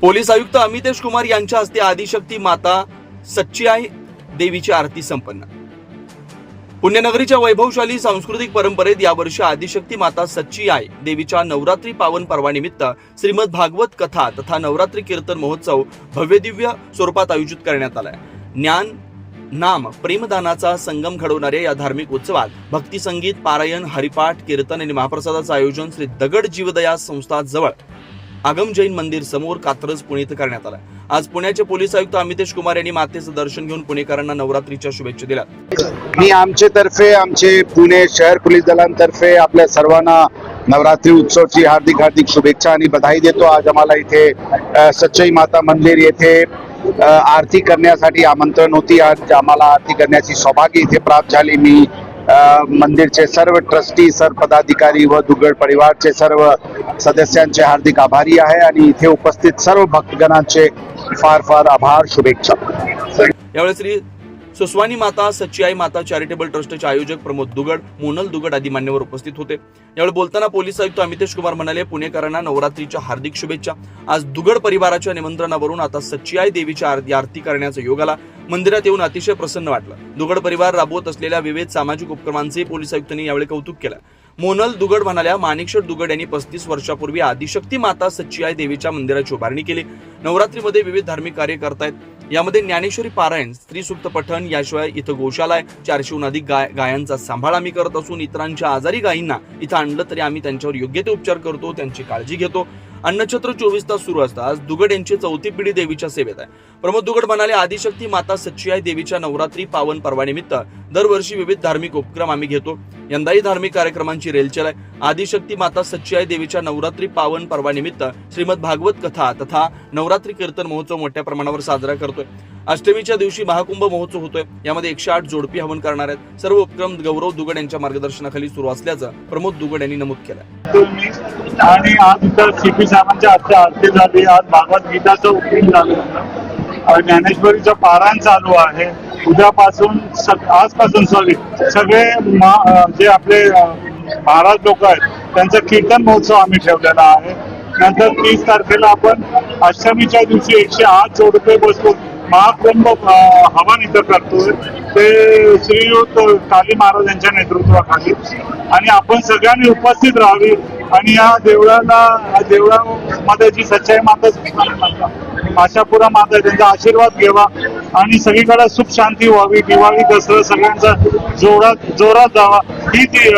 Police आयुक्त अमितेश कुमार यांच्या हस्ते आदिशक्ती माता सच्ची आई देवीची आरती संपन्न. पुण्यनगरीच्या वैभवशाली सांस्कृतिक परंपरेत यावर्षी आदिशक्ती माता सच्ची आई देवीच्या नवरात्री पावन पर्वानिमित्त श्रीमद भागवत कथा तथा नवरात्री कीर्तन महोत्सव भव्यदिव्य स्वरूपात आयोजित करण्यात आलाय. ज्ञान नाम प्रेमदानाचा संगम घडवणाऱ्या या धार्मिक उत्सवात भक्ती संगीत पारायण हरिपाठ कीर्तन आणि महाप्रसादाचं आयोजन श्री दगड जीवदया संस्था जवळ आगम जैन मंदिर समोर कात्रज पुणे इथं करण्यात आला. आज पुण्याचे पोलीस आयुक्त अमितेश कुमार यांनी मातेचं दर्शन घेऊन पुणेकरांना नवरात्रीच्या शुभेच्छा दिल्या. मी आमचे तर्फे आमचे पुणे शहर पोलीस दलांतर्फे आपल्या सर्वांना नवरात्री उत्सवची हार्दिक हार्दिक शुभेच्छा आणि बधाई देतो. आज आम्हाला इथे सच्चई माता मंदिर येथे आरती करण्यासाठी आमंत्रण होती. आज आम्हाला आरती करण्याची सौभाग्य इथे प्राप्त झाली. मी मंदिरचे सर्व ट्रस्टी सर्व पदाधिकारी व दुग्गड परिवारचे सर्व सदस्यांचे हार्दिक आभारी आहे आणि इथे उपस्थित सर्व भक्तगणांचे फार फार आभार शुभेच्छा. यावेळी श्री सुस्वानी माता सच्चिआई माता चॅरिटेबल ट्रस्टचे आयोजक प्रमोद दुगड मोनल दुगड आदी मान्यवर उपस्थित होते. यावेळी बोलताना पोलीस आयुक्त अमितेश कुमार म्हणाले पुणेकरांना नवरात्रीच्या हार्दिक शुभेच्छा. आज दुगड परिवाराच्या निमंत्रणावरून आता सच्चिआई देवीच्या आरती आरती करण्याचा योग आला. मंदिरात येऊन अतिशय प्रसन्न वाटलं. दुगड परिवार राबवत असलेल्या विविध सामाजिक उपक्रमांचे पोलीस आयुक्तांनी यावेळी कौतुक केलं. मोनल दुगड म्हणाल्या माणिकशेठ दुगड यांनी पस्तीस वर्षापूर्वी आदिशक्ती माता सच्चिआई देवीच्या मंदिराची उभारणी केली. नवरात्रीमध्ये विविध धार्मिक कार्य करतायत. यामध्ये ज्ञानेश्वरी पारायण स्त्री सुप्त पठण याशिवाय इथं गोशालाय चारशेहून अधिक गाय गायांचा सांभाळ आम्ही करत असून इतरांच्या आजारी गायींना इथं आणलं तरी आम्ही त्यांच्यावर योग्य ते उपचार करतो त्यांची काळजी घेतो. अन्नछत्र चोवीस तास सुरू असतात आज दुगड यांची चौथी पिढी देवीच्या सेवेत आहे. प्रमोद दुगड म्हणाले आदिशक्ती माता सच्चिआई देवीच्या नवरात्री पावन पर्वानिमित्त दरवर्षी विविध धार्मिक उपक्रम आम्ही घेतो. यंदाही धार्मिक कार्यक्रमांची रेलचेल आहे. आदिशक्ती माता सच्चिआई देवीच्या नवरात्री पावन पर्वानिमित्त श्रीमद भागवत कथा तथा नवरात्री कीर्तन महोत्सव मोठ्या प्रमाणावर साजरा करतोय. अष्टमीच्या दिवशी महाकुंभ महोत्सव होतोय. यामध्ये एकशे आठ जोडपी हवन करणार आहेत. सर्व उपक्रम गौरव दुगड यांच्या मार्गदर्शनाखाली सुरू असल्याचं प्रमोद दुगड यांनी नमूद केलं आणि आज इथं सीपी साहेबांच्या हस्ते आरती झाली. आज भागवत गीताचं उपक्रम झालं. ज्ञानेश्वरीचा पारायण चालू आहे. उद्यापासून स- आजपासून सॉरी सगळे जे आपले महाराज लोक आहेत त्यांचा कीर्तन महोत्सव आम्ही ठेवलेला आहे. नंतर तीस तारखेला आपण अष्टमीच्या दिवशी एकशे आठ जोडपे बसून महाकुंभ हवन इथं करतोय. ते श्रीयुत काली महाराज यांच्या नेतृत्वाखाली. आणि आपण सगळ्यांनी उपस्थित राहावी. आणि या देवळाला देवळामध्ये जी सच्चाई माता आशापुरा माता त्यांचा आशीर्वाद घ्यावा आणि सगळीकडे सुख शांती व्हावी. दिवाळी दसरा सगळ्यांचा जोरात जोरात जावा. ही ती